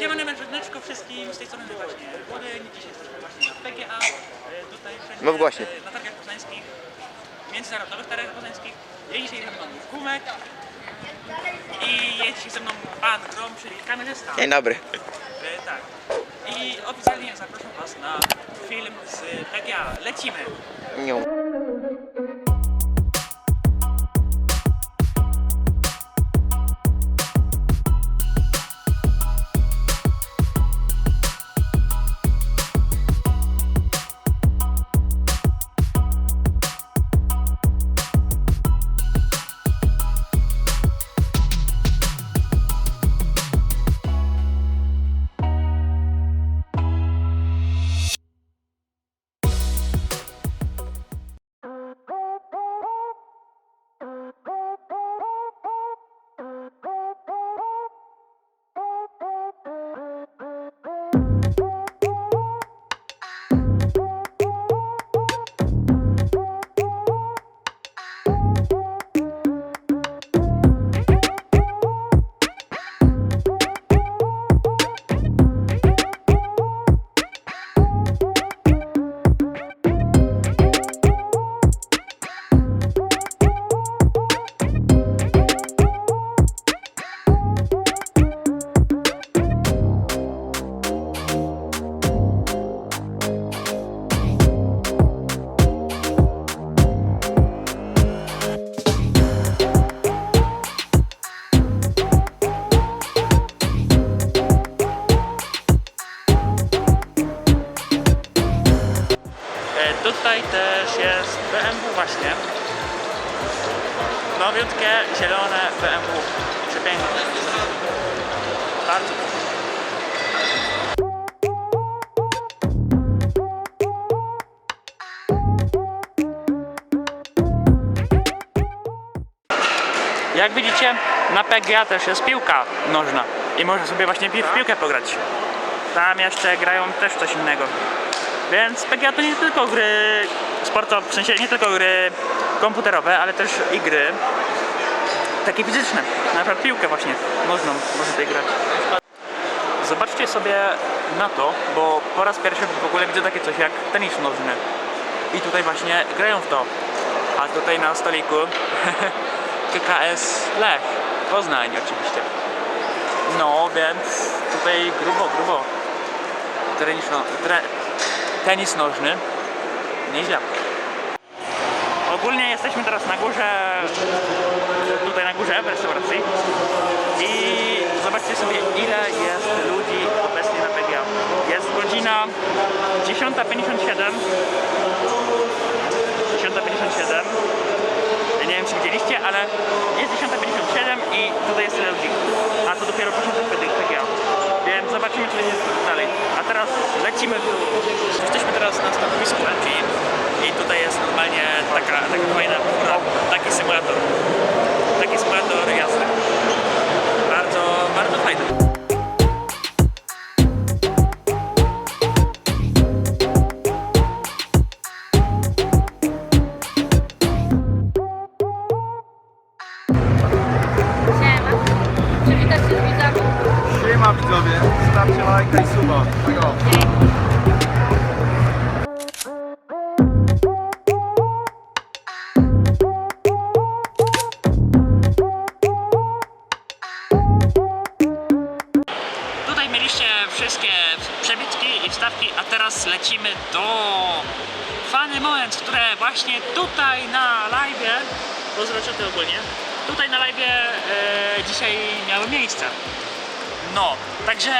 Siemane mężczyzneczko wszystkim, z tej strony właśnie Budyń. Dzisiaj jesteśmy właśnie na PGA, e, tutaj wszędzie, No właśnie. e, na targach poznańskich, międzynarodowych targach poznańskich. Jest dzisiaj ze mną Kumek i jest dzisiaj ze mną Pan Grom, czyli kamerzysta. Dzień dobry. E, tak. I oficjalnie zapraszam Was na film z PGA. Lecimy! Nią. Tutaj też jest BMW właśnie. Nowiutkie, zielone BMW. Przepiękne. Bardzo. Jak widzicie, na PGA też jest piłka nożna i można sobie właśnie w piłkę pograć. Tam jeszcze grają też coś innego. Więc PGA to nie tylko gry sportowe, w sensie nie tylko gry komputerowe, ale też i gry takie fizyczne. Na przykład piłkę właśnie nożną można tutaj grać. Zobaczcie sobie na to, bo po raz pierwszy w ogóle widzę takie coś jak tenis nożny. I tutaj właśnie grają w to. A tutaj na stoliku KKS Lech, Poznań oczywiście. No, więc tutaj grubo, grubo. Tenis, tre, tenis nożny. Nieźle. Ogólnie jesteśmy teraz na górze, tutaj na górze w restauracji i zobaczcie sobie ile jest ludzi obecnie na PGA. Jest godzina 10.57 10.57 ja nie wiem czy widzieliście, ale jest 10.57 i tutaj jest tyle ludzi. A to dopiero początek PGA. Zobaczymy co będzie dalej. A teraz lecimy. Jesteśmy teraz na stanowisku LG i tutaj jest normalnie taka, taka fajna fura, taki symulator. Taki symulator jazdy. Bardzo, bardzo fajny. Siema widzowie, stawcie lajka i suba. Tutaj mieliście wszystkie przebitki i wstawki, a teraz lecimy do fany moment, które właśnie tutaj na live, pozdrowię to ogólnie, tutaj na live e, dzisiaj miały miejsce. No, także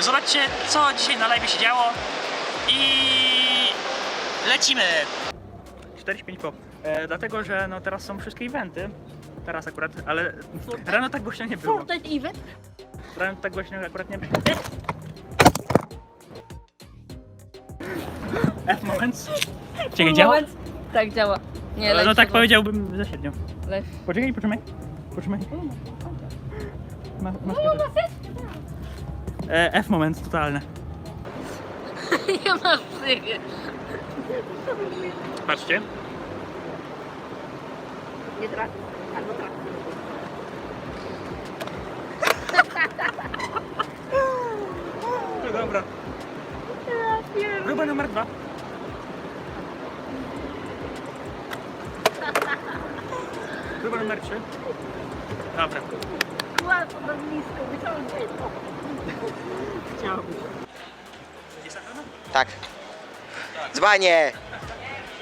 zobaczcie co dzisiaj na live się działo i lecimy! 45 po. E, dlatego, że no teraz są wszystkie eventy. Teraz akurat, ale rano tak głośno nie było. Fortnite Event. Rano tak głośno akurat nie F moment. Czekaj, działa? Moment. Tak działa. Nie, No, leć no tak powiedziałbym za średnio. Leć. Poczekaj, poczekaj. Poczekaj. Ma, masz e, F moment totalny. Nie masz psychy. Patrzcie. Nie trafi. Albo trafi. Dobra. Próba numer dwa. Próba numer trzy. Dobra. Łatwo na blisko, wyciągnij. Na pewno? Tak. Dzbanie!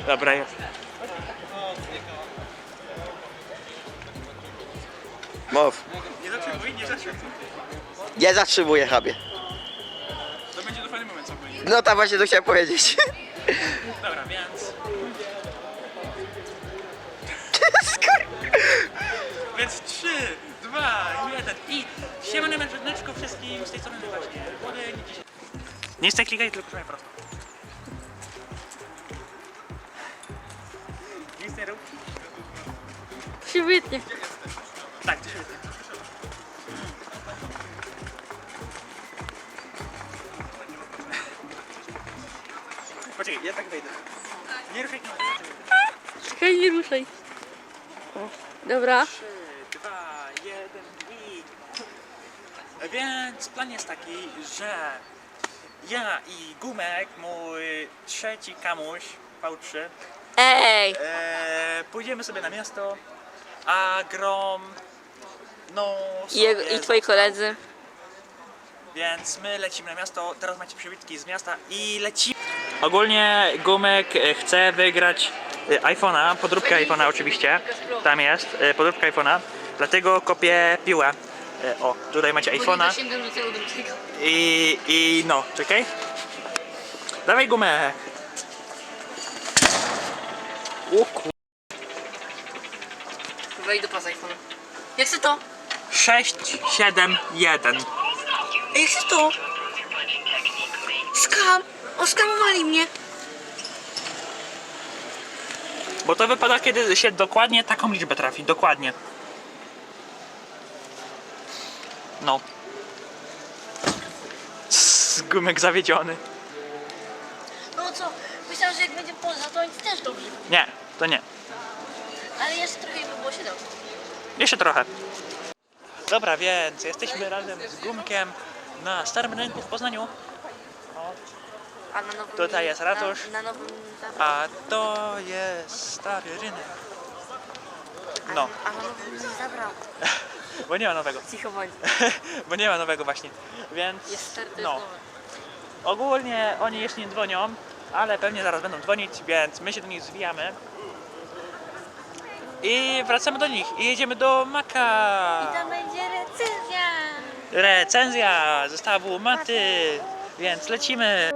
Dobra, jest. Mów. Nie zatrzymuj, nie zatrzymuj. Nie zatrzymuję chabie. To będzie to fajny moment, co powiedzieć. No tam właśnie to chciałem powiedzieć. Dobra, więc... Więc 3, 2, 1 i siemane mężczyzneczko wszystkim z tej strony właśnie. Młody, nie dzisiaj. Nie chcę klikać, tylko trzymaj prosto. Nic nie rób. Się wytnie. Tak, to się wytnie. Poczekaj, ja tak wejdę. Nie ruszaj kamery, tak. Czekaj, nie ruszaj. O, Dobra. 3, 2, 1 i... Więc plan jest taki, że ja i Gumek, mój trzeci kamuś, V3, Ej! e, pójdziemy sobie na miasto, a Grom, no I, jego, sobie I twoi koledzy. Więc my lecimy na miasto, teraz macie przywitki z miasta i lecimy. Ogólnie Gumek e, chce wygrać e, iPhone'a, podróbkę iPhone'a oczywiście, tam jest, e, podróbka iPhone'a, dlatego kopię piłę. O, tutaj macie iPhone'a i, i no, czekaj. Dawaj Gumek. O ku... Wejdź do pasa iPhone. Jak chcę to? 6, 7, 1. Ej, jak chcę to? Skam! Oskamowali mnie. Bo to wypada, kiedy się dokładnie taką liczbę trafi, dokładnie. No. Sss, Gumek zawiedziony. No co? Myślałem, że jak będzie poza, to nic też dobrze. Nie, to nie. Ale jeszcze trochę by było się dobrze. Jeszcze trochę. Dobra, więc jesteśmy razem z Gumkiem na Starym Rynku w Poznaniu. O, A na nowym... Tutaj jest ratusz. Na, na nowym... a to jest Stary Rynek. No, A na nowym zabrał. bo nie ma nowego. Cicho bądź. bo nie ma nowego właśnie. Więc Jest stary, to no. nowe. Ogólnie oni jeszcze nie dzwonią, ale pewnie zaraz będą dzwonić, więc my się do nich zwijamy. I wracamy do nich i jedziemy do Maka. I tam będzie recenzja. Recenzja zestawu Maty, więc lecimy.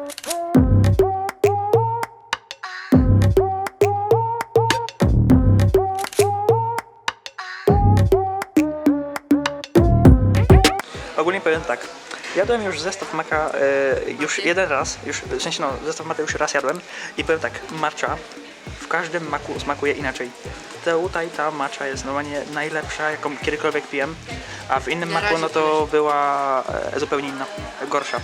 Tak. Jadłem już zestaw maka e, już jeden raz, już, w sensie no, zestaw maka już raz jadłem i powiem tak, matcha w każdym maku smakuje inaczej. Tutaj ta matcha jest normalnie najlepsza, jaką kiedykolwiek piłem, a w innym Na maku razie no to była e, zupełnie inna, gorsza.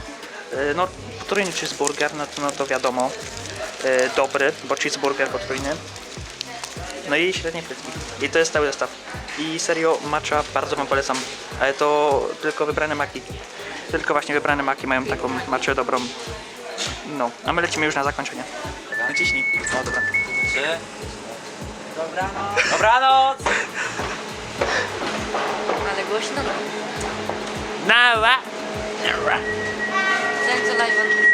E, no, potrójny cheeseburger, no to, no to wiadomo, e, dobry, bo cheeseburger potrójny. No i średnie frytki. I to jest cały zestaw. I serio matcha bardzo wam polecam. Ale to tylko wybrane maki. Tylko właśnie wybrane maki mają taką matchę dobrą. No, a my lecimy już na zakończenie. Naciśnij. O, dobra. Trzy. Dobranoc. Dobranoc. Ale głośno. Nała. Ten co live.